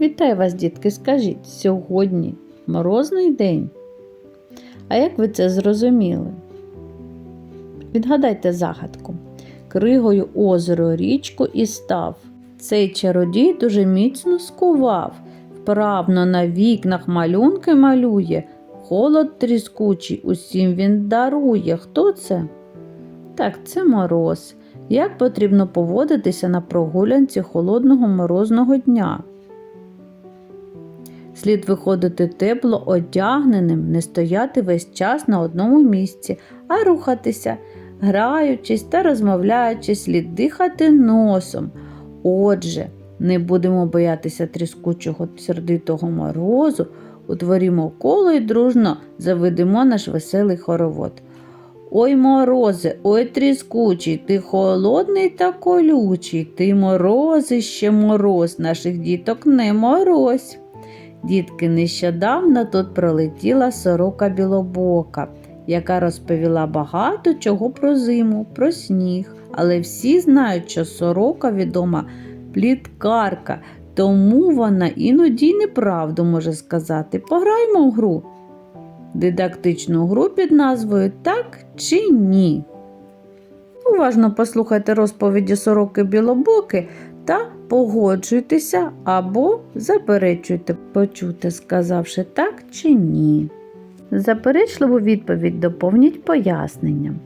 Вітаю вас, дітки, скажіть, сьогодні морозний день. А як ви це зрозуміли? Відгадайте загадку. Кригою озеро річку і став. Цей чародій дуже міцно скував, вправно на вікнах малюнки малює, холод тріскучий усім він дарує. Хто це? Так, це мороз. Як потрібно поводитися на прогулянці холодного морозного дня? Слід виходити тепло одягненим, не стояти весь час на одному місці, а рухатися, граючись та розмовляючи, слід дихати носом. Отже, не будемо боятися тріскучого сердитого морозу, утворімо коло і дружно заведемо наш веселий хоровод. Ой, морозе, ой тріскучий, ти холодний та колючий, ти морозище мороз, наших діток не морозь. Дітки, нещодавно тут пролетіла сорока білобока, яка розповіла багато чого про зиму, про сніг. Але всі знають, що сорока відома пліткарка, тому вона іноді неправду може сказати. Пограймо в гру. Дидактичну гру під назвою Так чи ні. Уважно послухайте розповіді сороки білобоки та погоджуйтеся або заперечуйте почуте, сказавши так чи ні. Заперечливу відповідь доповніть поясненням.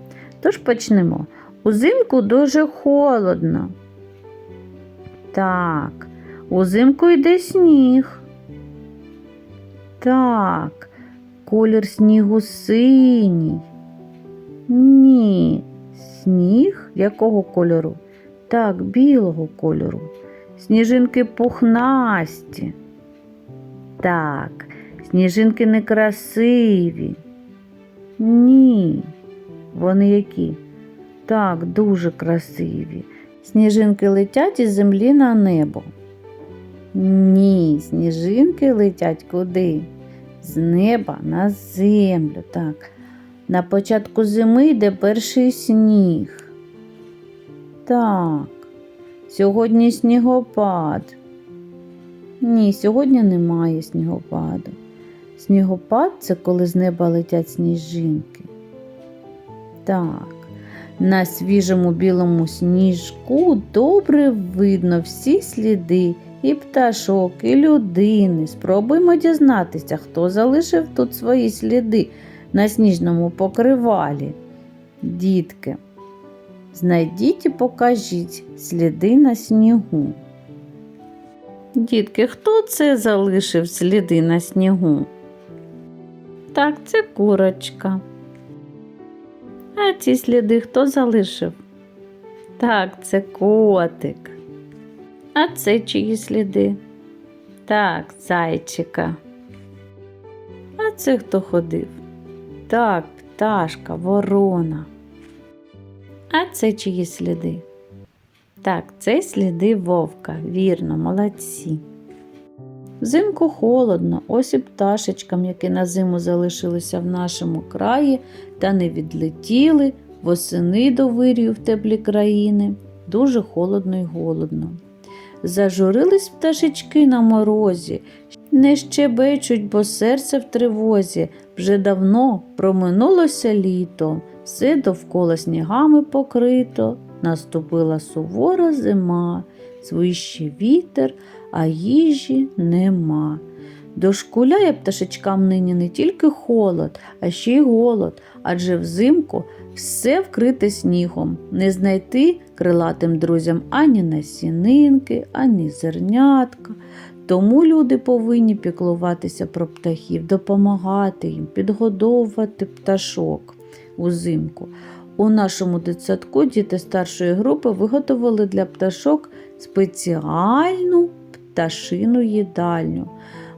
Тож почнемо. Узимку дуже холодно. Так, узимку йде сніг. Так, колір снігу синій. Ні, сніг якого кольору? Так, білого кольору. Сніжинки пухнасті. Так, сніжинки некрасиві. Ні. Вони які? Так, дуже красиві. Сніжинки летять із землі на небо. Ні, сніжинки летять куди? З неба на землю. Так. На початку зими йде перший сніг. Так, сьогодні снігопад. Ні, сьогодні немає снігопаду. Снігопад це коли з неба летять сніжинки. Так, на свіжому білому сніжку добре видно всі сліди і пташок, і людини. Спробуємо дізнатися, хто залишив тут свої сліди на сніжному покривалі. Дітки, знайдіть і покажіть сліди на снігу. Дітки, хто це залишив сліди на снігу? Так, це курочка. А ці сліди хто залишив? Так, це котик. А це чиї сліди? Так, зайчика. А це хто ходив? Так, пташка, ворона. А це чиї сліди? Так, це сліди вовка, вірно, молодці. Взимку холодно, ось і пташечкам, які на зиму залишилися в нашому краї та не відлетіли восени до вирію в теплі країни. Дуже холодно й голодно. Зажурились пташечки на морозі, не щебечуть, бо серце в тривозі. Вже давно проминулося літо, все довкола снігами покрито. Наступила сувора зима, свище вітер, а їжі нема. Дошкуляє пташечкам нині не тільки холод, а ще й голод, адже взимку все вкрите снігом, не знайти крилатим друзям ані насінинки, ані зернятка. Тому люди повинні піклуватися про птахів, допомагати їм, підгодовувати пташок узимку. У нашому дитсадку діти старшої групи виготовили для пташок спеціальну пташину їдальню.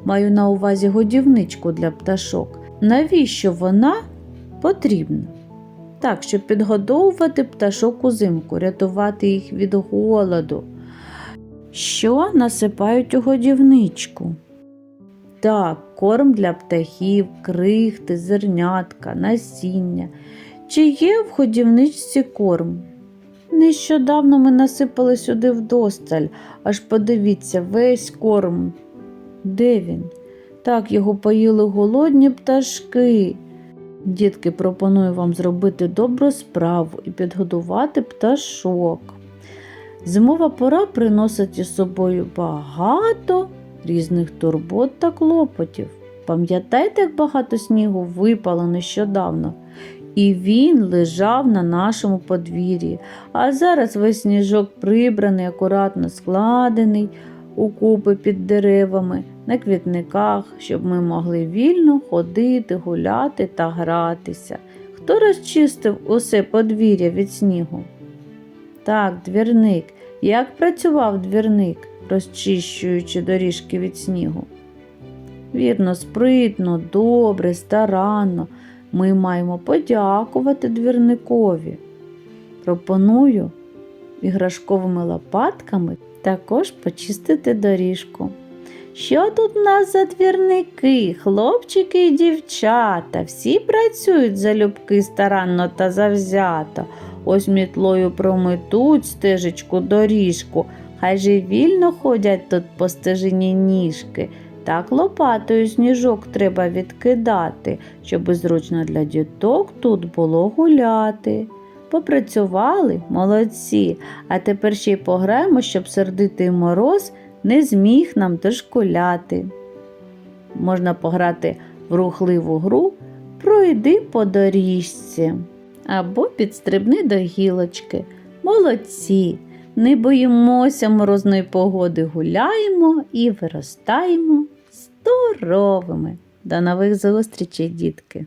Маю на увазі годівничку для пташок. Навіщо вона потрібна? Так, щоб підгодовувати пташок узимку, рятувати їх від голоду. Що насипають у годівничку? Так, корм для птахів, крихти, зернятка, насіння. Чи є в годівничці корм? Нещодавно ми насипали сюди вдосталь, аж подивіться, весь корм Де він? Так його поїли голодні пташки. Дітки, пропоную вам зробити добру справу і підгодувати пташок. Зимова пора приносить із собою багато різних турбот та клопотів. Пам'ятаєте, як багато снігу випало нещодавно? І він лежав на нашому подвір'ї. А зараз весь сніжок прибраний, акуратно складений у купи під деревами, на квітниках, щоб ми могли вільно ходити, гуляти та гратися. Хто розчистив усе подвір'я від снігу? Так, двірник. Як працював двірник, розчищуючи доріжки від снігу? Вірно, спритно, добре, старанно. Ми маємо подякувати двірникові. Пропоную іграшковими лопатками також почистити доріжку. Що тут у нас за двірники, хлопчики і дівчата? Всі працюють залюбки старанно та завзято. Ось мітлою прометуть стежечку доріжку, хай же вільно ходять тут по стежині ніжки. Так лопатою сніжок треба відкидати, щоби зручно для діток тут було гуляти. Попрацювали молодці, а тепер ще й пограємо, щоб сердитий мороз не зміг нам дошкуляти. Можна пограти в рухливу гру Пройди по доріжці або підстрибни до гілочки. Молодці! Не боїмося морозної погоди, гуляємо і виростаємо здоровими. До нових зустрічей, дітки!